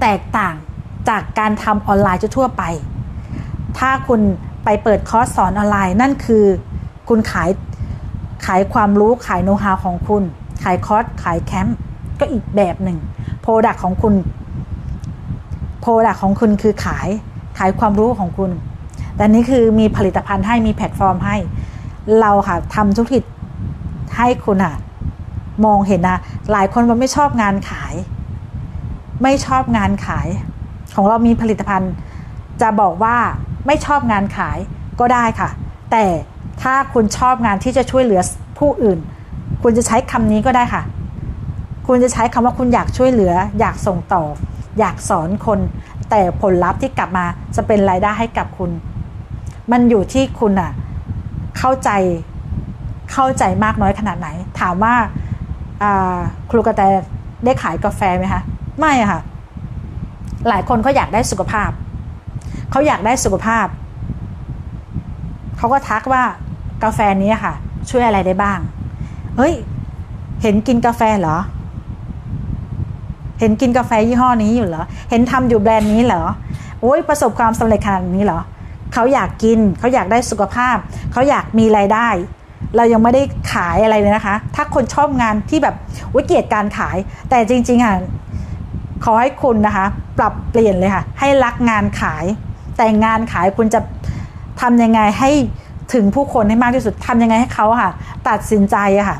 แตกต่างจากการทำออนไลน์ทั่วไป ถ้าคุณไปเปิดคอร์สสอนออนไลน์นั่นคือ คุณขายขายความรู้ขายโน้ตฮาวของคุณ ขายคอร์สขายแคมป์ก็อีกแบบหนึ่งโปรดักของคุณโปรดักของคุณคือขายขายความรู้ของคุณ แต่นี่คือมีผลิตภัณฑ์ให้มีแพลตฟอร์มให้ เราค่ะทำธุรกิจให้คุณอะ มองเห็นนะหลายคนมันไม่ชอบงานขาย ไม่ชอบงานขาย ของเรามีผลิตภัณฑ์ จะบอกว่าไม่ชอบงานขายก็ได้ค่ะ แต่ถ้าคุณชอบงานที่จะช่วยเหลือผู้อื่น คุณจะใช้คำนี้ก็ได้ค่ะ คุณจะใช้คำว่าคุณอยากช่วยเหลือ อยากส่งต่อ อยากสอนคน แต่ผลลัพธ์ที่กลับมาจะเป็นรายได้ให้กับคุณ มันอยู่ที่คุณอะเข้าใจเข้าใจมากน้อยขนาดไหน ถามว่าครูกระแตได้ขายกาแฟไหมคะ ไม่ค่ะ หลายคนเขาอยากได้สุขภาพ เขาอยากได้สุขภาพ เขาก็ทักว่ากาแฟนี้ค่ะ ช่วยอะไรได้บ้าง เฮ้ย เห็นกินกาแฟเหรอ เห็นกินกาแฟยี่ห้อนี้อยู่เหรอ เห็นทำอยู่แบรนด์นี้เหรอโอ้ยประสบความสำเร็จขนาดนี้เหรอเขาอยากกิน เขาอยากได้สุขภาพ เขาอยากมีรายได้ เรายังไม่ได้ขายอะไรเลยนะคะ ถ้าคนชอบงานที่แบบวิเกียรการขาย แต่จริงๆอะ ขอให้คุณนะคะ ปรับเปลี่ยนเลยค่ะ ให้รักงานขาย แต่งานขายคุณจะทำยังไงให้ถึงผู้คนให้มากที่สุดทำยังไงให้เขาค่ะ ตัดสินใจค่ะ